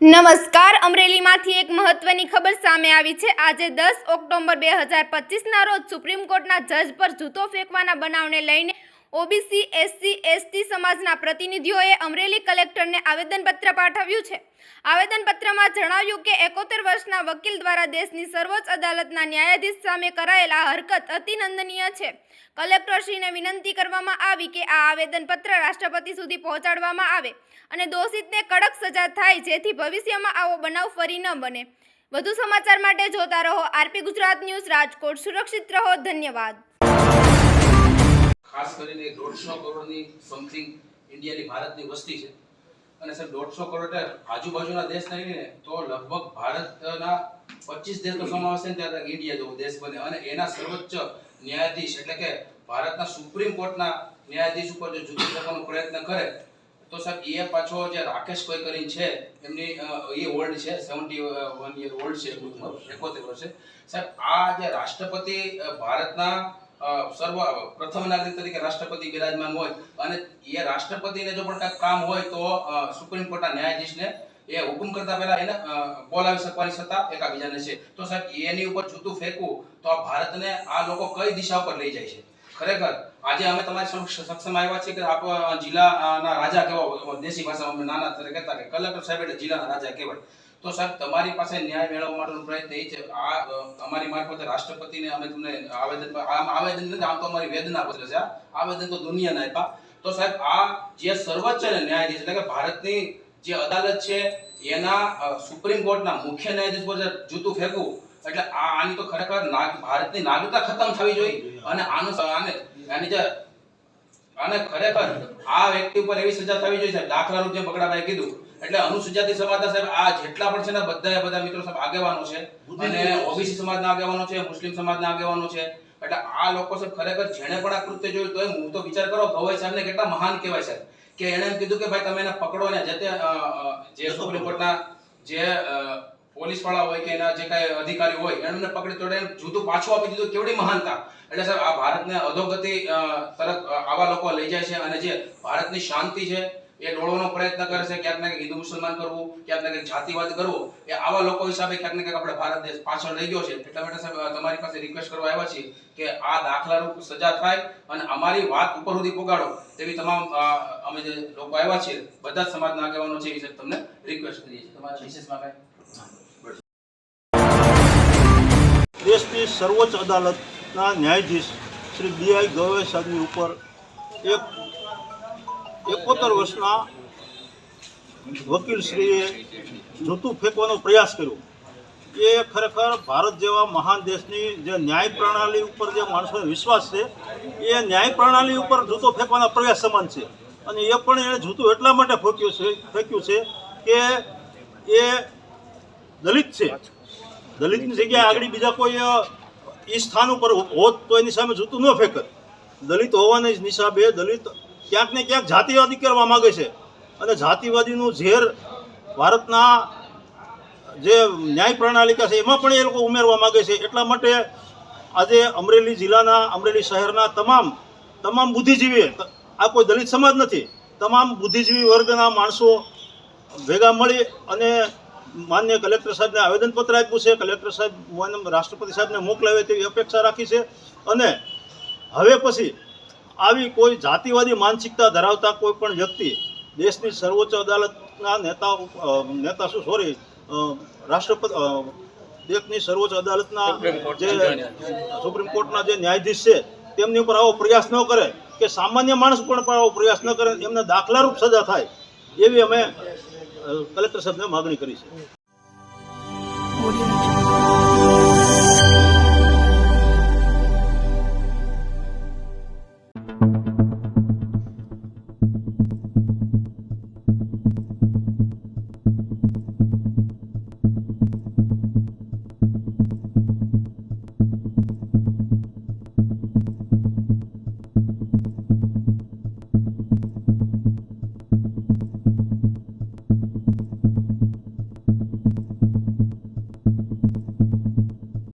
નમસ્કાર, અમરેલીમાંથી એક મહત્વની ખબર સામે આવી છે. આજે દસ ઓક્ટોબર બે હજાર પચીસના રોજ સુપ્રીમ કોર્ટના જજ પર જૂતો ફેંકવાના બનાવને લઈને ઓબીસી, એસસી, એસટી સમાજના પ્રતિનિધિઓએ અમરેલી કલેક્ટરને આવેદનપત્ર પાઠવ્યું છે. આવેદનપત્રમાં જણાવ્યું કે એકોતેર વર્ષના વકીલ દ્વારા દેશની સર્વોચ્ચ અદાલતના ન્યાયાધીશ સામે કરાયેલ આ હરકત અતિનંદનીય છે. કલેક્ટરશ્રીને વિનંતી કરવામાં આવી કે આ આવેદનપત્ર રાષ્ટ્રપતિ સુધી પહોંચાડવામાં આવે અને દોષિતને કડક સજા થાય જેથી ભવિષ્યમાં આવો બનાવ ફરી ન બને. વધુ સમાચાર માટે જોતા રહો આરપી ગુજરાત ન્યૂઝ રાજકોટ. સુરક્ષિત રહો. ધન્યવાદ. ખાસ કરીને દોઢસો કરોડની સમથિંગ ઇન્ડિયાની ભારતની વસ્તી છે. અને સર, દોઢસો કરોડ એટલે આજુબાજુના દેશ નહીં ને તો લગભગ ભારતના પચીસ દેશનો સમાવેશ થાય ત્યારે ઇન્ડિયા જેવો દેશ બને. અને એના સર્વોચ્ચ ન્યાયાધીશ એટલે કે ભારતના સુપ્રીમ કોર્ટના ન્યાયાધીશ ઉપર જો જુદી કરવાનો પ્રયત્ન કરે, તો સાહેબ એ પાછો જે રાકેશ કોઈ કરીને છે, એમની એ ઓલ્ડ છે સેવન્ટી વન યર ઓલ્ડ છે, એમની ઉંમર, એકોતેર વર્ષે. સાહેબ આ જે રાષ્ટ્રપતિ ભારતના સર્વ પ્રથમ નાગરિક તરીકે રાષ્ટ્રપતિ બિરાજમાન હોય અને એ રાષ્ટ્રપતિને જો પણ કાંઈક કામ હોય તો સુપ્રીમ કોર્ટના ન્યાયાધીશને એ હુકમ કરતા પહેલા એને બોલાવી શકવાની સત્તા એકાબીજાને છે. તો સાહેબ, એની ઉપર જૂતું ફેંકવું તો આ ભારતને આ લોકો કઈ દિશા ઉપર લઈ જાય છે? ખરેખર, આજે અમે તમારી સક્ષમ આવ્યા છીએ કે આપ જિલ્લાના રાજા કેવા દેશી ભાષામાં અમે નાના તરીકે કહેતા કે કલેક્ટર સાહેબ એટલે જિલ્લાના રાજા કહેવાય. તો સાહેબ, તમારી પાસે ન્યાય મેળવવા માટેનો પ્રયત્ન એ છે, આ અમારી મારફતે રાષ્ટ્રપતિને અમે તમને આવેદન, આમ આવેદન નથી, આમ તો અમારી વેદના પત્ર છે આવેદન તો દુનિયાને આપ્યા. તો સાહેબ, આ જે સર્વોચ્ચ ન્યાયાધીશ એટલે કે ભારતની જે અદાલત છે, એના સુપ્રીમ કોર્ટના મુખ્ય ન્યાયાધીશ પર જૂતું ફેંકવું. એટલે આ, આની તો ખરેખર ભારતની નાગરિકતા ખતમ થવી જોઈએ. અને આનું આને, આની જે, અને ખરેખર આ વ્યક્તિ ઉપર એવી સજા થવી જોઈએ સાહેબ. દાખલારૂપ જે બગડાભાઈ કીધું એટલે અનુસૂચિત સમાજના સાહેબ આ જેટલા પણ છે ને બધા બધા મિત્રો સાહેબ આગેવાનો છે અને ઓબીસી સમાજના આગેવાનો છે મુસ્લિમ સમાજના આગેવાનો છે એટલે આ લોકો સાહેબ ખરેખર જેણે પણ આ કૃત્ય જોયું તો હું તો વિચાર કરો ગવાઈ સાહેબને કેટલા મહાન કહેવાય સાહેબ. કે એણે એમ કીધું કે ભાઈ તમે એને પકડો ને જે જે સુપ્રીમ કોર્ટના જે પોલીસવાળા હોય કે એના જે કઈ અધિકારી હોય એને પકડી તોડે જૂતું પાછું આપી દીધું કેવડી મહાનતા. એટલે સાહેબ આ ભારતને અધોગતિ તરફ આવા લોકો લઈ જાય છે અને જે ભારતની શાંતિ છે એ ડોળવાનો પ્રયત્ન કરે છે ક્યાંક ને હિન્દુ મુસલમાન કરવું, ક્યાંક ને જાતિવાદ કરવો, એ આવા લોકો હિસાબે ક્યાંક ને ક્યાંક આપણે ભારત દેશ પાછળ રહી ગયો છે. એટલા માટે સાહેબ તમારી પાસે રિક્વેસ્ટ કરવા આવ્યા છીએ કે આ દાખલારૂપ સજા થાય અને અમારી વાત ઉપર સુધી પહોંચાડો તેવી તમામ અમે જે લોકો આવ્યા છીએ, બધા જ સમાજના આગેવાનો છે એ વિશે તમને રિક્વેસ્ટ કરીએ છીએ. તમારા વિશેષમાં કાંઈ? દેશની સર્વોચ્ચ અદાલતના ન્યાયાધીશ શ્રી બી આઈ ગવે સાહેબની ઉપર એક એકોતેર વર્ષના વકીલશ્રીએ જૂતું ફેંકવાનો પ્રયાસ કર્યો. એ ખરેખર ભારત જેવા મહાન દેશની જે ન્યાય પ્રણાલી ઉપર જે માણસોને વિશ્વાસ છે, એ ન્યાય પ્રણાલી ઉપર જૂતો ફેંકવાના પ્રયાસ સમાન છે. અને એ પણ એણે જૂતું એટલા માટે ફેંક્યું છે ફેંક્યું છે કે એ દલિત છે. દલિતની જગ્યાએ આગળ બીજા કોઈ એ સ્થાન ઉપર હોત તો એની સામે જૂતું ન ફેંકત. દલિત હોવાની જ નિશાબે દલિત ક્યાંક ને ક્યાંક જાતિવાદી કરવા માગે છે. અને જાતિવાદીનું ઝેર ભારતના જે ન્યાય પ્રણાલિકા છે, એમાં પણ એ લોકો ઉમેરવા માગે છે. એટલા માટે આજે અમરેલી જિલ્લાના, અમરેલી શહેરના તમામ તમામ બુદ્ધિજીવી આ કોઈ દલિત સમાજ નથી, તમામ બુદ્ધિજીવી વર્ગના માણસો ભેગા મળી અને માન્ય કલેક્ટર સાહેબને આવેદનપત્ર આપ્યું છે. કલેક્ટર સાહેબ રાષ્ટ્રપતિ સાહેબને મોકલાવે તેવી અપેક્ષા રાખી છે. અને હવે પછી આવી કોઈ જાતિવાદી માનસિકતા ધરાવતા કોઈ પણ વ્યક્તિ દેશની સર્વોચ્ચ અદાલતના નેતા નેતા શું સોરી રાષ્ટ્રપતિ દેશની સર્વોચ્ચ અદાલતના જે સુપ્રીમ કોર્ટના જે ન્યાયાધીશ છે તેમની ઉપર આવો પ્રયાસ ન કરે કે સામાન્ય માણસ પણ પણ આવો પ્રયાસ ન કરે એમને દાખલારૂપ સજા થાય એવી અમે કલેક્ટર સાહેબને માગણી કરી છે.